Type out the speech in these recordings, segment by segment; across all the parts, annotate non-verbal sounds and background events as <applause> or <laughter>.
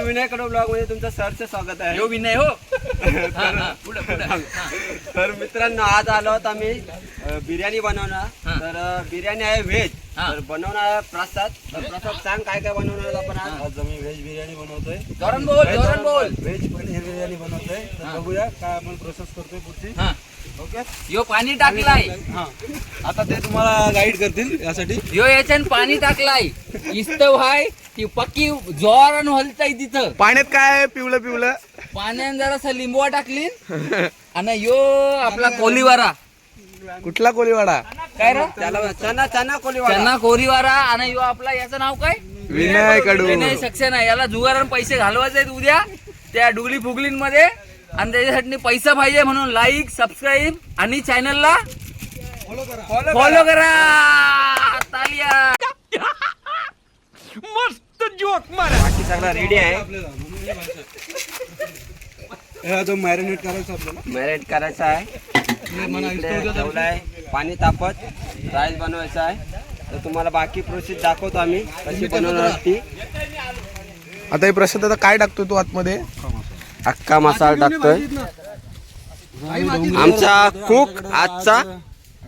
नमस्कार विनय कडो ब्लॉगमध्ये तुमचं सरचं स्वागत आहे. यो विनय हो. <laughs> हा, हा, पुढं पुढं. हा. तर मित्रांनो आज आलो आहोत आम्ही अ, बिर्याणी बनवणार. हा. तर अ, बिर्याणी आहे व्हेज. हा. तर बनवणार आहे प्रसाद. तर प्रसाद सांग काय काय बनवणार आहोत आपण आज? आज आम्ही व्हेज बिर्याणी बनवतोय. जोरान बोल जोरान बोल. व्हेज पनीर बिर्याणी बनवतोय. तर हा. बघूया काय आपण प्रोसेस करतोय पुढची. हा. ओके? यो पाणी टाकलाय. हा. आता ते तुम्हाला गाईड करतील यासाठी. यो याच्यान पाणी टाकलाय. इस्तव हाय ती पक्की जोरान हलताय तिथं. पाण्यात काय आहे? पिवलं पिवलं पाण्यात जरासा लिंबवा टाकली आणि यो आपला कोलीवारा. कुठला कोलीवाडा? काय रे? त्याला चना चना कोली त्यांना कोरीवारा. आणि यो आपला याचं नाव काय? विनय कडू विनय सक्सेना. याला जुगारान पैसे घालवायचे आहेत उद्या. त्या डुगली फुगलींमध्ये आणि त्याच्यासाठी पैसा पाहिजे म्हणून लाईक सबस्क्राईब आणि चॅनलला फॉलो करा. तालिया. बाकी सगळं रेडी आहे. हा जो मॅरिनेट करायचा आपल्याला. मॅरिनेट करायचं आहे. आणि इकडे ठेवलं आहे. पाणी तापत. राईस बनवायचा आहे. तर तुम्हाला बाकी प्रोसेस दाखवतो आम्ही. कशी बनवणार ती. आता हे प्रसाद आता काय टाकतो तू आतमध्ये? अख्खा मसाला टाकतोय. आमचा कुक आजचा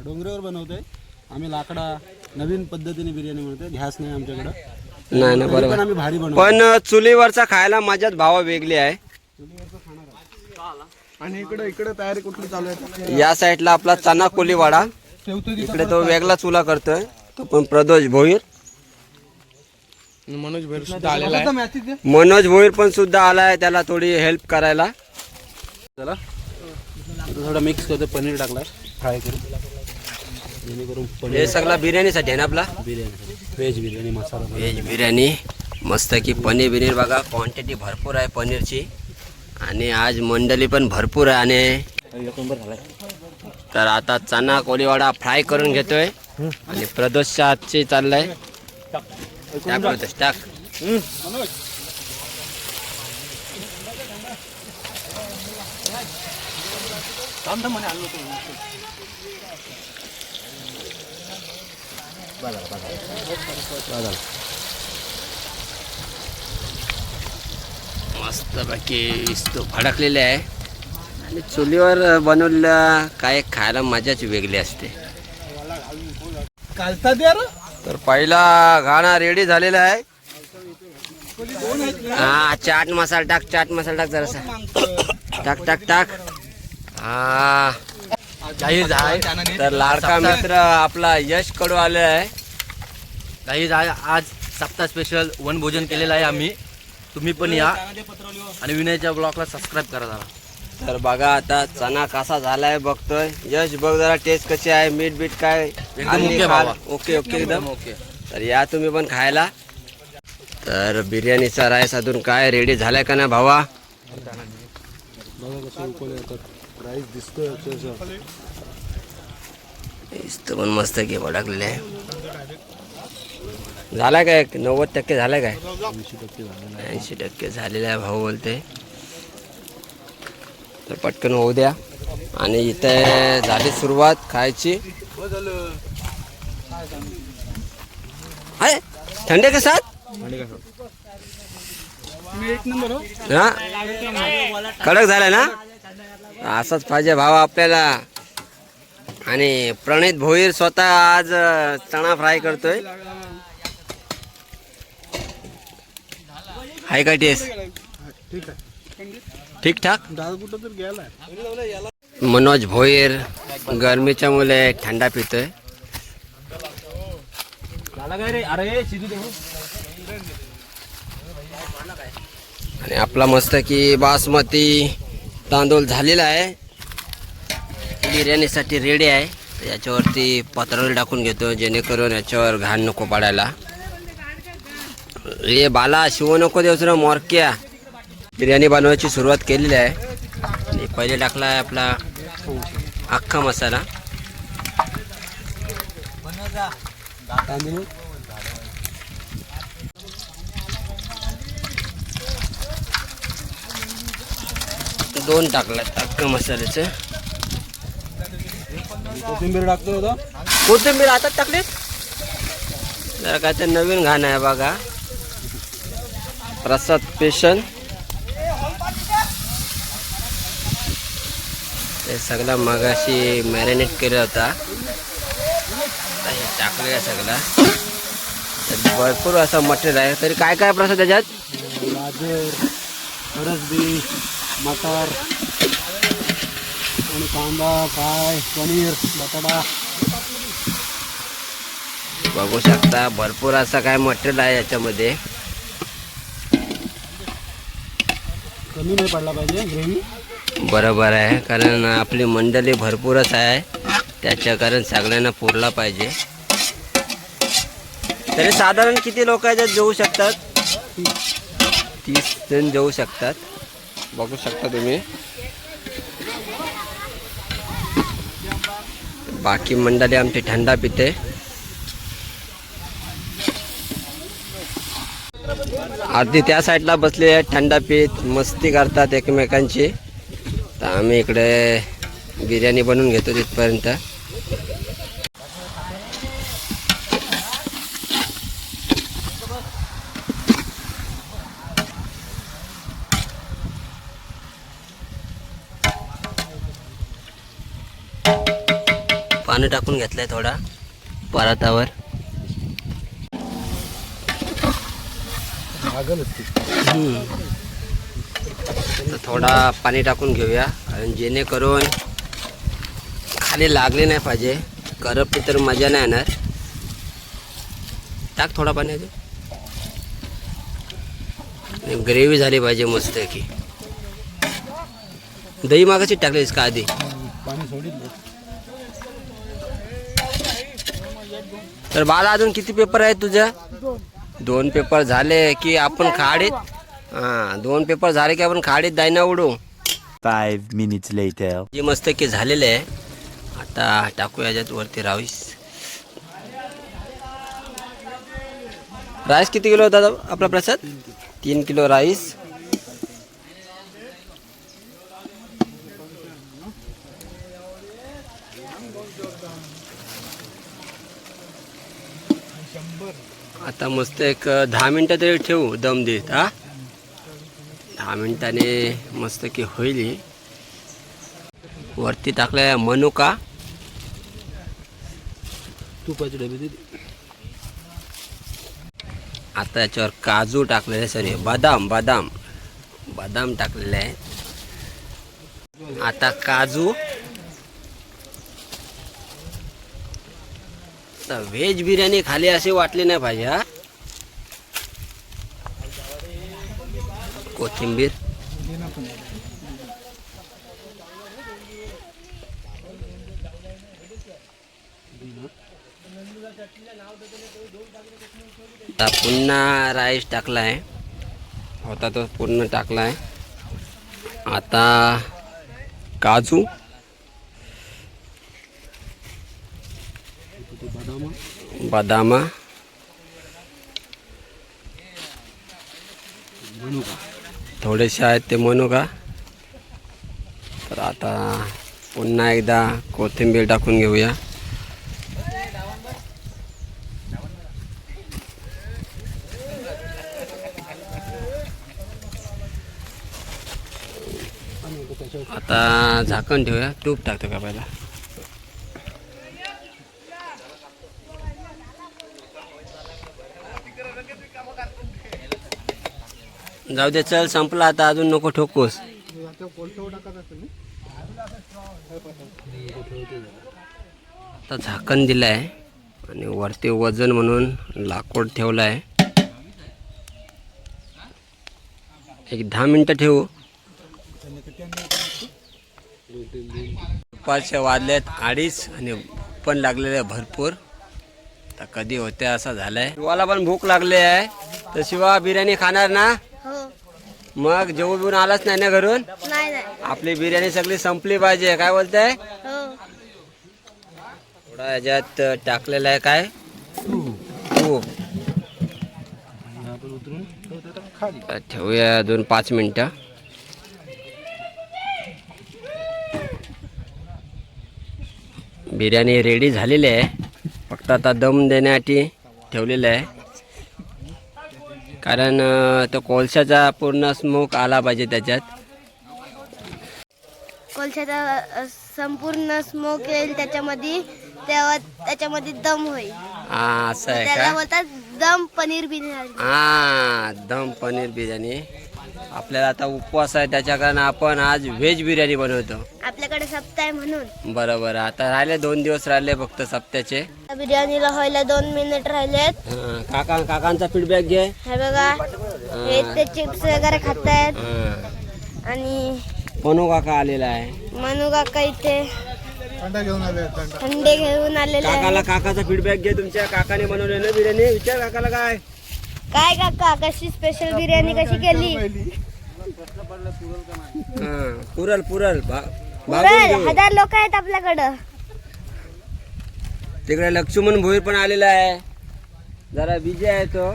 डोंगरावर बनवतोय. आम्ही लाकडा नवीन पद्धतीने बिर्याणी बनवतोय. गॅस नाही आमच्याकडं. नाही ना बरोबर. आम्ही भारी बनवतो पण चुलीवरचा खायला मजाच भावा वेगळी आहे. आणि इकडे इकडे तयारी कुठली चालू आहे? या साईडला आपला चना कोलीवाडा इकडे तो वेगळा चुला करतोय. तो पण प्रदोष भोईर. मनोज भैर सुद्धा आलेला आहे. मनोज भोईर पण सुद्धा आलाय त्याला थोडी हेल्प करायला. चला. थोडं मिक्स करतो पनीर टाकला फ्राय करून जेणेकरून हे सगळा बिर्याणीसाठी आहे ना आपला? Biryani. Veg biryani masala veg biryani. मस्त की पनीर बिनीर बघा क्वांटिटी भरपूर आहे पनीरची. आणि आज मंडळी पण भरपूर आहे आणि एक नंबर झालाय तर आता चना कोलीवाडा फ्राय करून घेतोय. आणि प्रदोषच्या हातची चाललाय. टाक टाक मस्त बाकी तो भडकलेले आहे आणि चुलीवर बनवलेलं काय खायला मजाच वेगळी असते. तर पहिला गाणा रेडी झालेला आहे. हा चाट मसाला टाक चाट मसाला टाक जरासा. टाक टाक टाक. हा. जाहीर झाले. तर लाडका मित्र आपला यश कडू आलेला आहे. जाहीर आहे आज सप्ताह स्पेशल वन भोजन केलेलं आहे आम्ही. तुम्ही पण या. आणि विनयच्या ब्लॉगला सबस्क्राईब करा जरा. तर बघा आता चना कसा झालाय बघतोय. यश बघ जरा टेस्ट कशी आहे मीठ बीठ काय? ओके. ओके एकदम ओके तर या तुम्ही पण खायला. तर बिर्याणीचा राईस अजून काय रेडी झालाय का ना भावा? राईस दिसतोय पण मस्त घे भडकलेले आहे. झालाय काय? नव्वद टक्के झालाय काय? ऐंशी टक्के झालेलं ऐंशी टक्के झालेला आहे भाऊ बोलते तर पटकन होऊ द्या. आणि इथे झाली सुरुवात खायची. आहे? थंडे के साथ हा? कडक झालाय ना? असंच पाहिजे भाव आपल्याला. आणि प्रणित भोईर स्वतः आज चणा फ्राय करतोय. हाय का टेस्ट? ठीक आहे ठीक ठाक दादा कुठं तर गेलाय मनोज भोईर गरमीच्या मुले थंडा पितोय. आणि आपला मस्त की बासमती तांदूळ झालेला आहे. बिर्याणीसाठी रेडी आहे. याच्यावरती पत्रावळी टाकून घेतो जेणेकरून याच्यावर घाण नको पडायला. हे बाला शिव नको देवस ना मोरक्या. बिर्याणी बनवायची सुरुवात केलेली आहे. आणि पहिले टाकला आहे आपला अख्खा मसाला. दोन टाकला अख्खा मसाल्याचं. कोथिंबीर टाकतो होता कोथिंबीर आता टाकले? जरा काय तर नवीन घाण आहे बघा. प्रसाद पेशन ते सगळं मगाशी मॅरिनेट केलं होता. हे टाकलेलं आहे सगळं. भरपूर असं मटेरियल आहे. तरी काय काय प्रसाद त्याच्यात? गाजर फरसबी मटार आणि कांदा काय पनीर बटाटा. बघू शकता भरपूर असं काय मटेरियल आहे याच्यामध्ये. कमी नाही पडला पाहिजे ग्रेव्ही. बरोबर आहे कारण आपली मंडळी भरपूरच आहे. त्याच्या कारण सगळ्यांना पुरला पाहिजे. तरी साधारण किती लोक याच्यात जेवू शकतात? तीस जण जेवू शकतात. बघू शकता तुम्ही. बाकी मंडळी आमची थंडा पिते. आधी त्या साईडला बसले आहेत थंडा पीत मस्ती करतात एकमेकांची. तर आम्ही इकडे बिर्याणी बनवून घेतो तिथपर्यंत पाणी टाकून घेतलंय थोडा परातावर हम्म. तर थोडा पाणी टाकून घेऊया. कारण जेणेकरून खाली लागले नाही पाहिजे. करपली तर मजा नाही येणार. टाक थोडा पाणी अजून. ग्रेव्ही झाली पाहिजे मस्त की. दही मागाची टाकलीस का आधी? तर बाळा अजून किती पेपर आहेत तुझ्या दोन. पेपर झाले की आपण खाडीत? हां दोन पेपर झाले की आपण खाडीत दायना उडू. Five minutes later. जे मस्त की झालेलं आहे. आता टाकू याच्यात वरती राईस. राईस किती किलो होता दादा आपला प्रसाद? तीन किलो राईस. आता मस्त एक दहा मिनटं तरी ठेवू दम देत हा? दहा मिनिटाने मस्त की होईल वरती टाकलाय मनुका. तुपाचे डबे आता याच्यावर काजू टाकलेले सॉरी बदाम बदाम. बदाम टाकलेले आहे. आता काजू. आता व्हेज बिर्याणी खाली असे वाटले नाही पाहिजे हा. कोथिंबीर। आता पुन्हा राईस टाकलाय होता तो पूर्ण टाकलाय आता काजू. ते बदाम. बदामा बनू का थोडेसे आहेत ते म्हणू का? तर आता पुन्हा एकदा कोथिंबीर टाकून घेऊया. आता झाकण ठेवूया. तूप टाकतो का पहिला? जाऊ दे चल संपला आता अजून नको ठोकूस. आता झाकण दिलं आहे आणि वरती वजन म्हणून लाकूड ठेवलं आहे एक दहा मिनटं ठेवू. दुपारचे वाजलेत अडीच आणि पण लागलेले आहे भरपूर. तर कधी होते असं झालंय. शिवाला पण भूक लागली आहे. तर शिवा बिर्याणी खाणार ना? मग जेवू बिवून आलाच नाही ना घरून? नाही नाही. आपली बिर्याणी सगळी संपली पाहिजे काय बोलताय? हो. थोडा याच्यात टाकलेलं आहे काय? तूप ठेवूया अजून पाच मिनटं. बिर्याणी रेडी झालेली आहे. फक्त आता दम देण्यासाठी ठेवलेलं आहे. कारण तो कोळशाचा पूर्ण स्मोक आला पाहिजे त्याच्यात. कोळशाचा संपूर्ण स्मोक येईल त्याच्यामध्ये तेव्हा त्याच्यामध्ये दम होईल. हा असं आहे त्याला का बोलतात दम पनीर बिर्याणी. हा दम पनीर बिर्याणी. आपल्याला आता उपवास आहे त्याच्या कारण आपण आज व्हेज बिर्याणी बनवतो. आपल्याकडे सप्ताह आहे म्हणून. बरोबर आता राहिले दोन दिवस राहिले फक्त सप्त्याचे त्या बिर्याणीला व्हायला दोन मिनिट राहिलेत. हा, काका काकांचा फीडबॅक घे. हे बघा हे. ते चिप्स वगैरे खातायत. हा. आणि पनू काका आलेला आहे. मनू काका इथे थंडे घेऊन आलेले आहेत. काकाला काकाचा फीडबॅक घे तुमच्या. काकाने बनवले ना बिर्याणी. विचार काकाला काय. काय काका कशी स्पेशल बिर्याणी कशी केली? हा, पुरल पुरल. भा- भागून पुरल घेऊ. हजार लोक आहेत आपल्याकडं. तिकडे लक्ष्मण भोईर पण आलेला आहे. जरा बिझी आहे तो.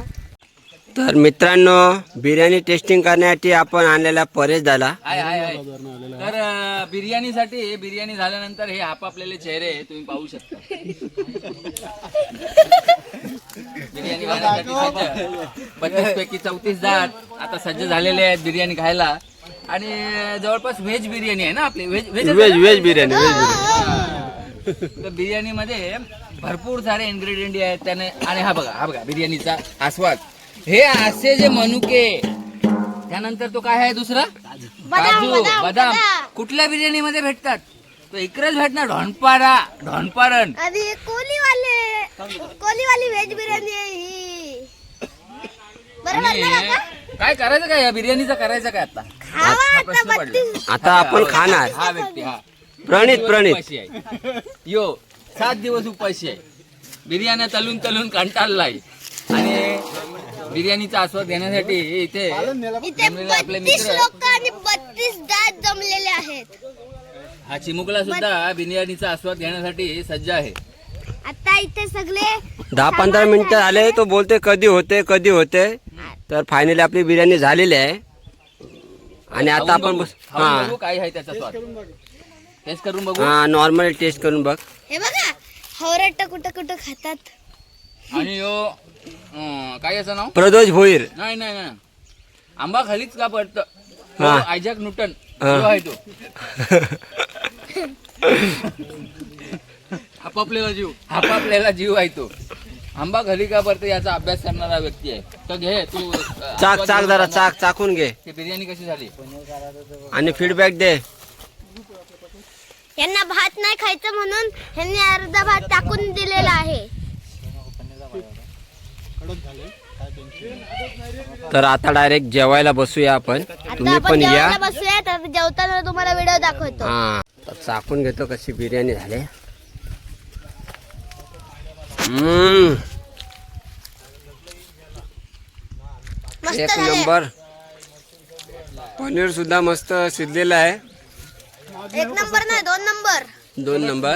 तर मित्रांनो बिर्याणी टेस्टिंग करण्यासाठी आपण आणलेला परेश झाला आहे आहे आहे तर अं, बिर्याणीसाठी बिर्याणी झाल्यानंतर हे आपापलेले चेहरे तुम्ही पाहू शकता. बिर्याणी खाण्यासाठी सज्ज बत्तीस पैकी चौतीस जात आता सज्ज झालेले आहेत बिर्याणी खायला. आणि जवळपास व्हेज बिर्याणी आहे ना आपली? Veg veg veg veg biryani veg biryani. तर बिर्याणीमध्ये भरपूर सारे इन्ग्रेडियंट आहेत त्याने आणि हा बघा हा बघा बिर्याणीचा आस्वाद. हे असे जे मनुके. त्यानंतर तो काय आहे दुसरा? काजू बदाम. कुठल्या बिर्याणीमध्ये भेटतात? तो इकडेच भेटणार ढोणपारा ढोणपारण आणि कोलीवाले. कोलीवाली व्हेज बिर्याणी ही. काय करायचं काय? या बिर्याणीचं करायचं काय आता? आता आपण खाणार. हा व्यक्ती हा. प्रणित प्रणित. उपाशी आहे. यो सात दिवस उपाशी आहे. बिर्याण्या तलून तलून कंटाळलाय आणि बिर्याणीचा आस्वाद घेण्यासाठी इथे इथे जमलेले आपले बत्तीस मित्र. लोक आणि बत्तीस दात जमलेले आहेत. हा चिमुकला सुद्धा बिर्याणीचा आस्वाद घेण्यासाठी सज्ज आहे. आता इथे सगळे दहा पंधरा मिनिटं झाले. तो बोलते कधी होते कधी होते. तर फायनली आपली बिर्याणी झालेली आहे. आणि आता आपण. बस खाऊन बघू हा काय आहे त्याचा स्वाद. टेस्ट करून बघू. हा नॉर्मल टेस्ट करून बघ. हे बघा हवरट कुठं कुठं खातात. आणि यो अं, काय याचं नाव? प्रदोष भोईर. नाही नाही नाही. आंबा खालीच का पडतं? हा. आयजॅक न्यूटन हा. तो आहे तो. <laughs> आपापलेला जीव. आपापलेला जीव आहे तो. आंबा घरी का पडतो याचा अभ्यास करणारा व्यक्ती आहे. तर घे तू चाक चाक जरा. चाक चाकून घे. ते बिर्याणी कशी झाली? आणि फीडबॅक दे. यांना भात नाही खायचं म्हणून यांनी अर्धा भात टाकून दिलेला आहे. तर आता डायरेक्ट जेवायला बसूया आपण. तुम्ही पण या. जेवायला बसूया तर जेवताना तुम्हाला व्हिडिओ दाखवतो. हा. तर चाकून घेतो कशी बिर्याणी झाली. एक नंबर. पनीर सुद्धा मस्त शिजलेलं आहे. एक नंबर नाही दोन नंबर. दोन नंबर.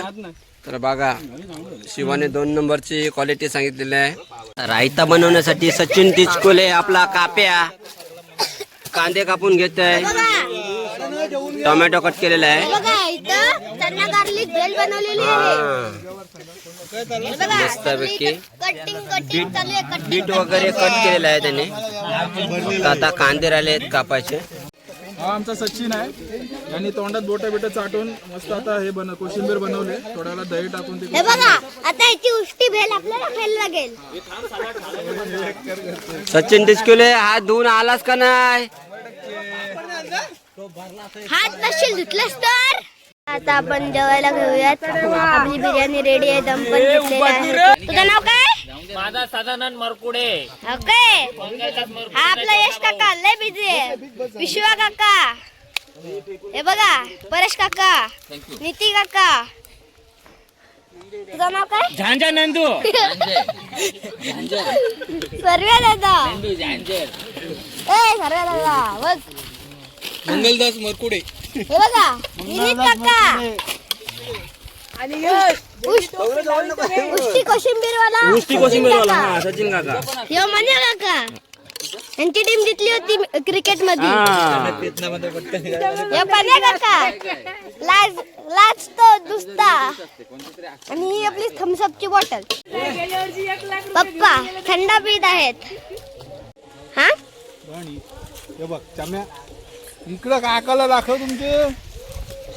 तर बघा शिवाने दोन नंबरची क्वालिटी सांगितलेली आहे. रायता बनवण्यासाठी सचिन तिचकोले आपला काप्या कांदे कापून घेत आहे टोमॅटो कट केलेला आहे. मस्तपैकी. बीट वगैरे कट केलेला आहे त्याने. आता कांदे राहिले आहेत कापायचे. हा आमचा सचिन आहे. यांनी तोंडात बोट बिट चाटून मस्त आता हे बन कोशिंबीर बनवले. थोड्याला दही टाकून ते हे बघा आता याची उष्टी भेल आपल्याला खायला लागेल. सचिन टिचकुले हात धुवून आलास का नाही? हात नसेल धुतलास तर. आता आपण जेवायला घेऊयात. आपली बिर्याणी रेडी आहे दम पण घेतलेला आहे. तुझं नाव काय? माझा सदानंद मरकुडे. ओके. हा आपला यश काका लय बिझी आहे. विश्वा काका. हे बघा परेश काका नीती काका. तुझं नाव काय? झांजा नंदू. सर्वे दादा. ए सर्वे दादा बघ. मंगलदास मरकुडे. हे बघा विनीत काका. उष्टी कोशिंबीर वाला उष्टी कोशिंबीर वाला सचिन काका. यो मन्या काका. यांची टीम जितली होती क्रिकेटमध्ये यो पन्या काका. लाज लाज तो दुसता. आणि ही आपली थम्सअपची बॉटल पप्पा थंडा पीत आहेत. हा? हे बघ चम्या इकडं काकाला दाखव तुमचे?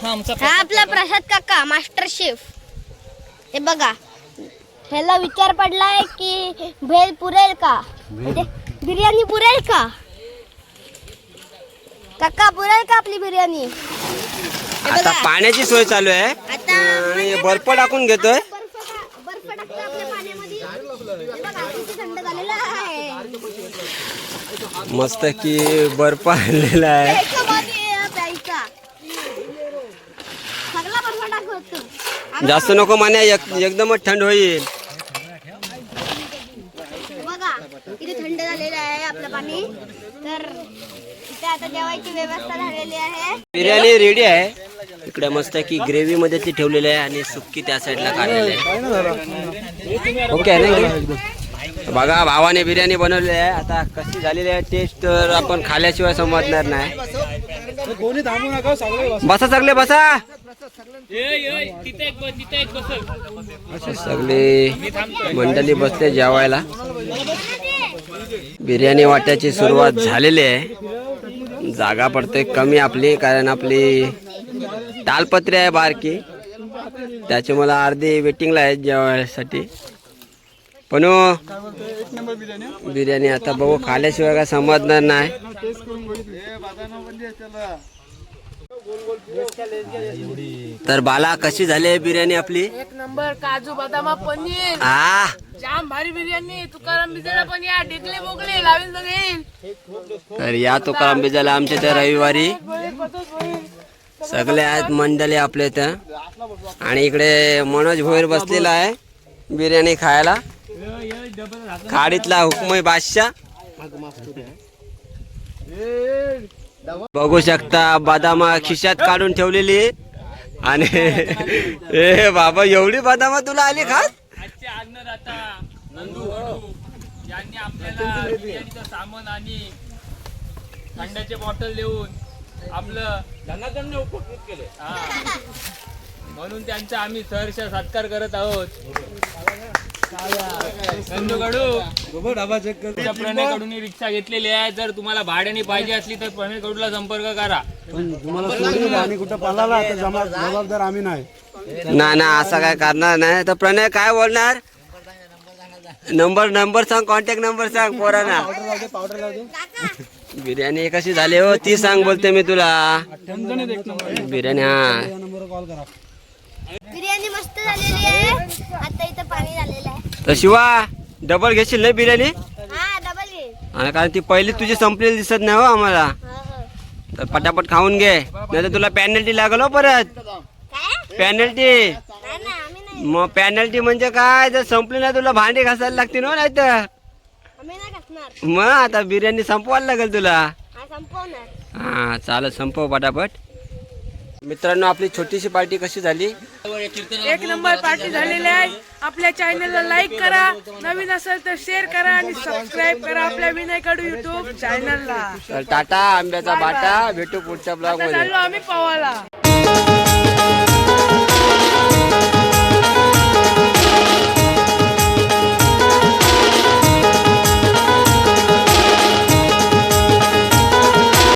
हा आमचा हा आपला प्रसाद काका मास्टर शेफ. हे बघा. ह्याला विचार पडलाय की भेल पुरेल का? म्हणजे बिर्याणी पुरेल का? काका पुरेल का आपली बिर्याणी? हे आता बघा. पाण्याची सोय चालू आहे. आता आणि बर्फ टाकून घेतोय. बर्फ का- बर्फ टाकतो आपल्या पाण्यामध्ये. हे बघा किती थंड झालेलं आहे. मस्त की बर्फ आणलेला आहे प्यायचं पाणी आहे, प्यायचा सगळा बर्फ टाकतो आम्ही जास्त नको मान्या एक- एकदमच थंड होईल. बघा थंड झालेलं आहे आपलं पाणी. तर इथे आता जेवायची व्यवस्था झालेली आहे. बिर्याणी रेडी आहे. इकडे मस्त की ग्रेव्ही मध्ये ती ठेवलेली आहे आणि सुक्की त्या साईडला काढलेली आहे. ओके आहे ना एकदम? बघा भावाने बिर्याणी बनवलेली आहे. आता कशी झालेली आहे टेस्ट तर आपण खाल्याशिवाय समजणार नाही. कोणी थांबू नका सगळे बसा सगळे बसा. सगळे मंडळी बसले जेवायला. बिर्याणी वाट्याची सुरुवात झालेली आहे. जागा पडते कमी आपली कारण आपली तालपत्री आहे बारकी. त्याची मला अर्धी वेटिंगला आहे जेवायसाठी. पण बिर्याणी बिर्याणी आता बघू खाल्याशिवाय काय समजणार नाही. तर बाला कशी झाली आहे बिर्याणी आपली? एक नंबर काजू बदामा पनीर. आ? जाम भारी बिर्याणी. तुकाराम बिजला पण या डिगले बोगले लावीन बघेन तर या तुकाराम बिजाला आमच्या त्या रविवारी. सगळे आहेत मंडळी आपल्या इथं. आणि इकडे मनोज भोईर बसलेला आहे बिर्याणी खायला. खाडीतला हुकमय बादशाह. बघू शकता बदामा खिशात काढून ठेवलेली. आणि <laughs> ए बाबा एवढी बदामा तुला आली खास? यांनी आपल्याला बिर्याणीचं सामान आणि थंडाचे बॉटल देऊन आपलं धनाधन्य उपकृत केले. म्हणून त्यांचा आम्ही सहर्ष सत्कार करत आहोत. नंदू गडू तुमच्या प्रणयकडून ही रिक्षा घेतलेली आहे. जर तुम्हाला भाड्याने पाहिजे असली तर प्रणयकडूला संपर्क करा. ना ना असं काय करणार नाही. तर प्रणय काय बोलणार? नंबर नंबर सांग कॉन्टॅक्ट नंबर सांग पोरांना. बिर्याणी कशी झाली हो? ती सांग बोलते मी तुला. बिर्याणी हा. बिर्याणी मस्त झालेली आहे. आता इथं पाणी झालेलं आहे. तर शिवा डबल घेशील नाही बिर्याणी? हा डबल घे आणि कारण ती पहिली तुझी संपलेली दिसत नाही हो आम्हाला. हा, हा. तर पटापट खाऊन घे. नाही तर तुला पॅनल्टी लागल हो परत. काय? पॅनल्टी ना मग पॅनल्टी म्हणजे काय? जर संपली नाही तुला भांडी घासायला लागतील हो नाही तर आम्ही नाही घासणार. मग आता बिर्याणी संपवायला लागेल तुला. हा हा चालेल संपव पटापट. मित्रांनो आपली छोटीशी पार्टी कशी झाली? एक नंबर पार्टी झालेली आहे. आपल्या चॅनलला लाईक करा. नवीन असेल तर शेअर करा आणि सबस्क्राईब करा आपल्या विनय कडू युट्यूब चॅनलला तर टाटा आंब्याचा बाटा. भेटू पुढच्या ब्लॉगमध्ये. आम्ही पवाला.